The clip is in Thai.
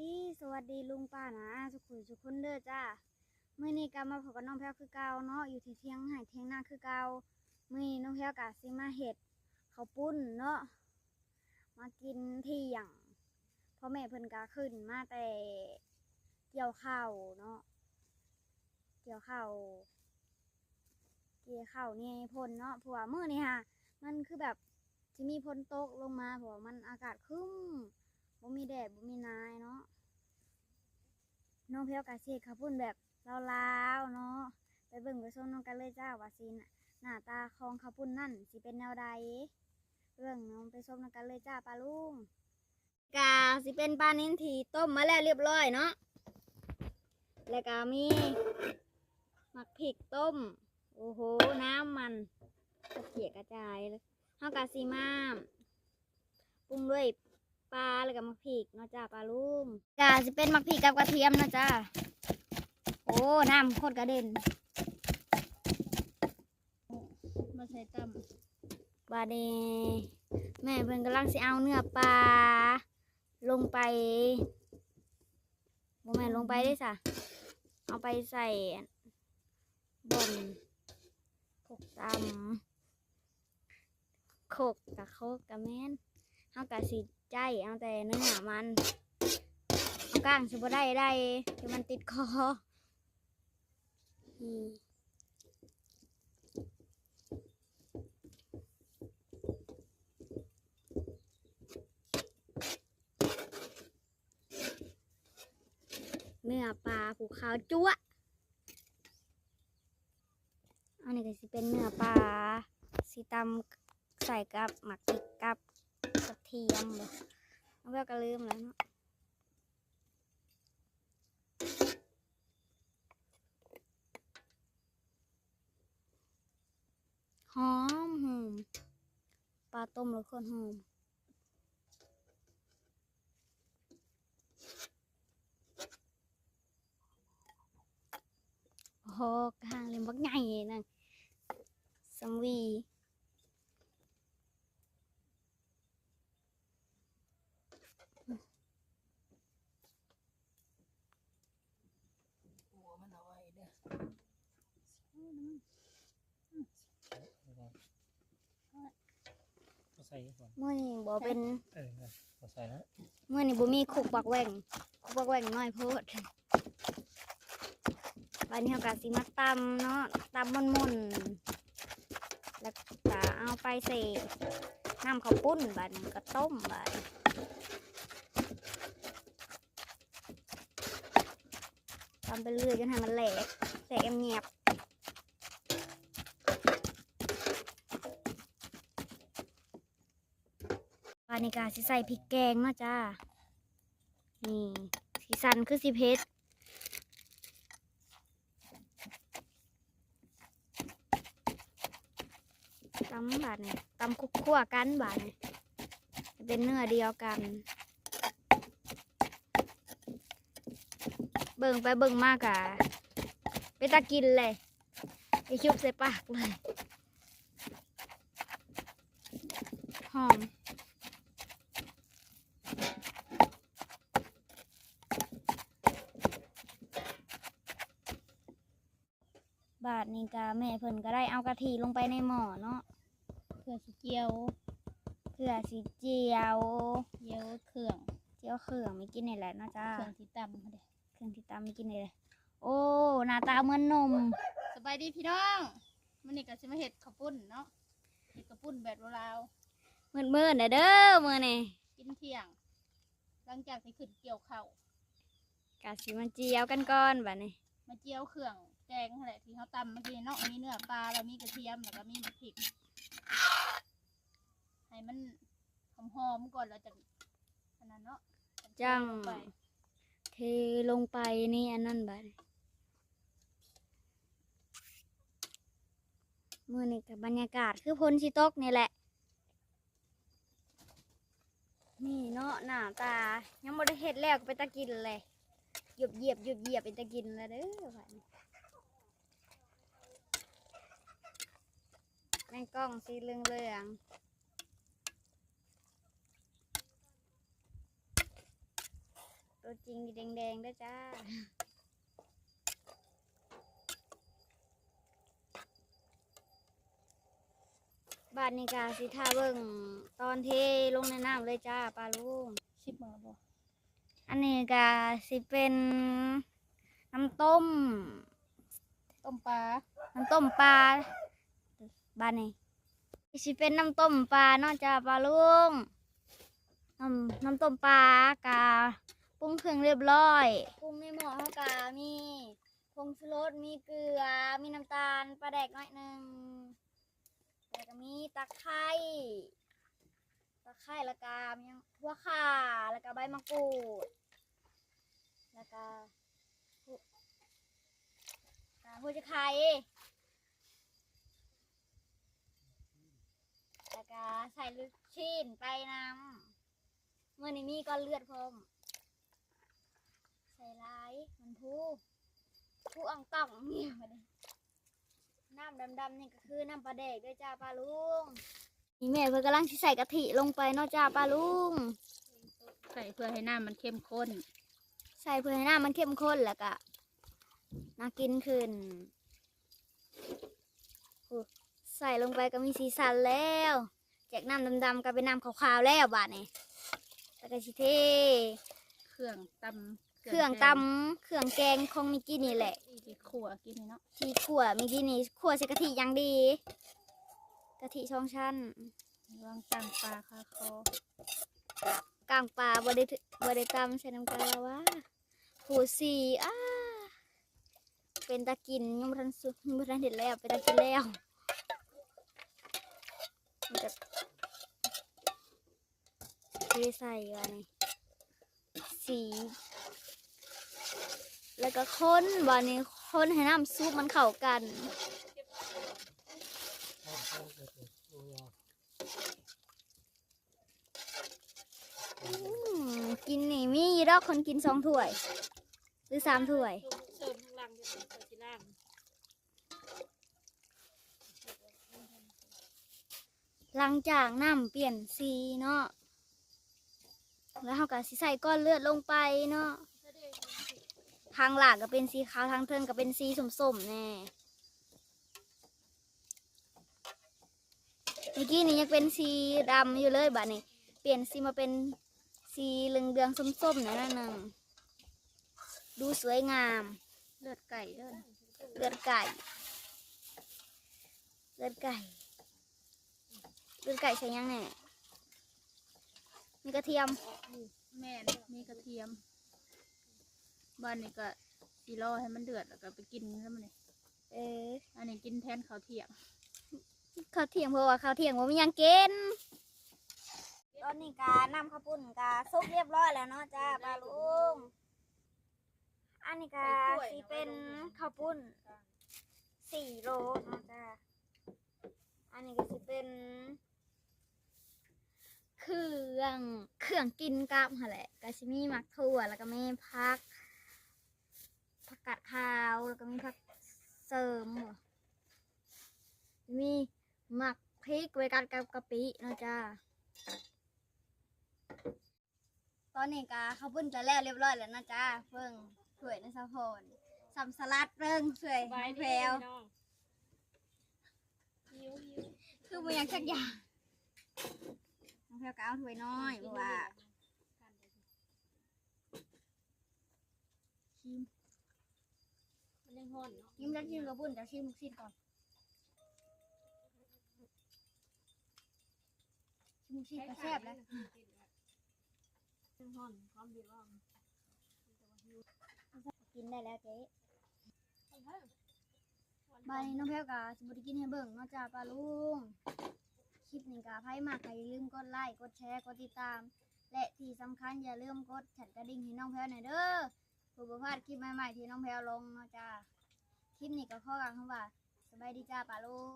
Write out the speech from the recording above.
ดีสวัสดีลุงป้านะสุขุยสุขคนเด้อจ้าเมื้อนี้ก็มาพบกับน้องแพรวคือเก่าเนาะอยู่ที่เที่ยงไห้เที่ยงหน้าคือเก่ามื้อนี้น้องแพรวก็สิมาเฮ็ดข้าวปุ้นเนาะมากินเที่ยงพ่อแม่เพิ่นก็ขึ้นมาแต่เกี่ยวข้าวเนาะเกี่ยวข้าวเกี่ยวข้าวนี่ให้พ่นเนาะเพราะว่ามื้อนี้ฮะมันคือแบบสิมีฝนตกลงมาเพราะว่ามันอากาศคึ้ม บ่มีแดดบ่มีนายเนาะน้องเพียวกะเสียข้าวปุ้นแบบลาวๆเนาะไปเบิ่งไปชมน้องกันเลยจ้าว่าสินหน้าตาของข้าวปุ้นนั่นสิเป็นแนวใดเรื่องน้องไปชมน้องกันเลยจ้าปลาลุงกาสิเป็นปลานิ้นทีต้มมาแล้วเรียบร้อยเนาะแล้วก็มีหมักพริกต้ม โอ้โห น้ำมันกระเจียกระจายเลยเฮากะสิมาปรุงด้วย ปลาแล้วก็มักพริกเนาะจ้าปลาลุงจ้าสิเป็นมักพริกกับกระเทียมเนาะจ้าโอ้น้ำโคตรกระเด็นมาใส่ตบาเดแม่เพิ่นกำลังสิเอาเนื้อปลาลงไปบ่แม่ลงไปได้สะเอาไปใส่บนโขกตำโขกกับโขกกับแม่นเฮากะสิ ใจเอาแต่เนื้อมันเอาก้างสิบ่ได้ได้ที่มันติดคอเนื้อปลาผูขาวจั๊วอันนี้ก็สิเป็นเนื้อปลาสีตำใส่กับหมักพริกกับ ทียมเลยน้องแววก็ลืมแล้วนะหอมหอมปลาต้มรสคนหอม โอ้โหกลางเลยบักใหญ่นั่นสัมวีำหัวมันเอาไว้เด้อ ก็ใส่ก่อนเมื่อนี้บ่เป็นเออก็ใส่แล้วเมื่อนี้บ่มีคุกบักแหว่งคุกบักแหว่งน้อยโพดวันนี้เรากะสิมาตำเนาะตำมันมุนๆแล้วก็เอาไปใส่น้ำข้าวปุ้นบัดนี้ก็ต้มบัดตำไปเรื่อยจนให้มันแหลกแหลกเงียบานิกาสิใส่พริกแกงเนาะจ้า นี่ สีสันคือสีเพชรตำบาดเนี่ยตำคุกคั่วกันบาดเนี่ยเป็นเนื้อเดียวกัน เบิ่งไปเบิ่งมากอะไปตากินเลยไปชุบใส่ปากเลยหอม บาทนี้กาแม่เพิ่นก็ได้เอากะทิลงไปในหม้อเนาะเพื่อสิเจียวเพื่อสิเจียวเจียวเครื่องเจียวเครื่องไม่กินนี่แหละเนาะจ้าเครื่องที่ตำเขาเด้อเครื่องที่ตามไม่กินนี่เลยโอ้หน้าตาเหมือนนมสบายดีพี่น้องมันนี่ก็สิมาเฮ็ดข้าวปุ้นเนาะเฮ็ดข้าวปุ้นแบบลาวมืดมืดๆเด้อเด้อมือนี่ๆกินเที่ยง หลังจากที่ขึ้นเกี่ยวข้าวกะสิมาเจียวกันก่อนบัดนี้มาเจียวเครื่อง แกงแหละที่เขาตำเมื่อกี้เนาะมีเนื้อปลาแล้วมีกระเทียมแล้วก็มีมะพริกให้มันหอมๆก่อนแล้วจะอันนั้นเนาะจังไปเทลงไปนี่อันนั้นบัดมื่อนี่กับบรรยากาศคือพลสิตกนี่แหละ นี่เนาะหน้าตา ยังบ่ได้เฮ็ดแล้วก็ไปตะกินเลย เหยียบเหยียบเหยียบเหยียบไปตะกินแล้วเด้อบัดนี้แมงกล้องสีเหลืองเหลืองๆตัวจริงดีแดงๆเด้อจ้าบาดนี้กาสิท่าเบิ่งตอนเทลงในน้ำเลยจ้าปลาลุงชิบมาบ่อันนี้ก็สิเป็นน้ำต้ม ต้มปลา น้ำต้มปลา บ้านนี้สิเป็นน้ำต้มปลาเนอกจาปลาลุงน้ำน้ำต้มปลากาปรุงเครื่องเรียบร้อยปรุงในหม้อเขากามีผงชูรสมีเกลือ มีน้ำตาลปลาแดกน้อยหนึ่งแล้วก็มีตะไคร้ตะไคร้ล้วก็มีหัวข่าแล้วก็ใบมะกรูดแล้วก็หัวอ่าหัวจะไข่แล้ว ก็ใส่ลูกชิ้นไปนำเมื่อนี้มีก้อนเลือดพร้อมใส่ร้ายมันผู้ผู้อ่องต่องเนี่ยมาดิน้ำดำๆนี่ก็คือน้ำปลาแดกด้วยจ้าปลาลุงนี่แม่เพิ่นกำลังสิใส่กะทิลงไปเนาะจ้าปลาลุง ใส่เพื่อให้น้ำมันเข้มข้น ใส่เพื่อให้น้ำมันเข้มข้นแล้วก็น่ากินขึ้นโอ้ใส่ลงไปก็มีสีสันแล้ว จากน้ำดำๆก็เป็นน้ำขาวๆแล้วบาดนี้แล้วก็สิเทเครื่องตำเครื่องตำเครื่องแกงของมิกกี้นี่แหละที่ขั่วกินนี่เนาะที่ขั่วมิกกี้นี่ขั่วใส่กะทิอย่างดีกะทิช่องชั้นวางตั้งปลาคาคอกลางปลาบไดบไดตำใส่น้ำกันแล้ววะผูสีอ้าเป็นตะกินยังบ่ทันสุกยังบ่ทันเห็นแล้วเป็นตะกินแล้วมันจะเทใส่วะนี่สี แล้วก็ค้นวันนี้ค้นให้น้ำซุปมันเข้ากันอืมกินนี่มีอยู่ดอกคนกินสองถ้วย หรือสามถ้วย เสริมข้างล่างจะเป็นสีล่างหลังจากน้ำเปลี่ยนสีเนาะ แล้วเขาก็สิใส่ก้อนเลือดลงไปเนาะทางหลักก็เป็นสีขาวทางเทิงก็เป็นสีส้มๆแน่เมื่อกี้นี่ยังเป็นสีดำอยู่เลยบัดนี้เปลี่ยนสีมาเป็นสีเหลืองๆส้มๆหนั่นนึงดูสวยงาม เลือดไก่เด้อเลือดไก่เลือดไก่เลือดไก่ใส่ยังแน่ มีกระเทียม แม่นมีกระเทียม บ้านนี้ก็สีรอให้มันเดือดแล้วก็ไปกินแล้วมันนี่เอออันนี้กินแทนข้าวเที่ยงข้าวเที่ยงเพราะว่าข้าวเที่ยงว่ามีหยังกินตอนนี้กานำข้าวปุ้นกาซุปเรียบร้อยแล้วเนาะจ้าปลาลุงอันนี้กาสิเป็นข้าวปุ้นสี่โลเนาะจ้าอันนี้ก็สิเป็นเครื่อง เครื่องกินกับหั่นแหละก็สิมีหมักถั่วแล้วก็มีผักผักกาดขาวแล้วก็มีผักเสริมบ่มีหมักพริกไว้กันกับกะปิเนาะจ้าตอนนี้กาข้าวปุ้นจะแล้วเรียบร้อยแล้วนะจ้าเพิ่งสวยในสะพอนสัมสลัดเพิ่งสวยแพรวคือมันยังสักอย่างน้องแพล วก็เอาถ้วยน้อยเพราะว่าชิมมันยังห่อนเนาะชิมแล้วชิมกับบุญจะชิมลูกชิ้นก่อนชิมลูกชิ้นก็แซ่บแล้วยังห่อนความดีว่ากินได้แล้วเจ๊บายนี้น้องแพลวก็สมมติกินให้เบิ่งเนาะจ้าปลาลุงค ลิปนี้ก็ให้มากก็อย่าลืมกดไลค์กดแชร์กดติดตาม และที่สำคัญอย่าลืมกดฉันกระดิ่งให้น้องแพลวหน่อยเด้อเพื่อบ่พลาดคลิปใหม่ๆที่น้องแพลวลงเนาะจ้าคลิปนี้ก็ข้อกังคำว่าสบายดีจ้าป่าลูก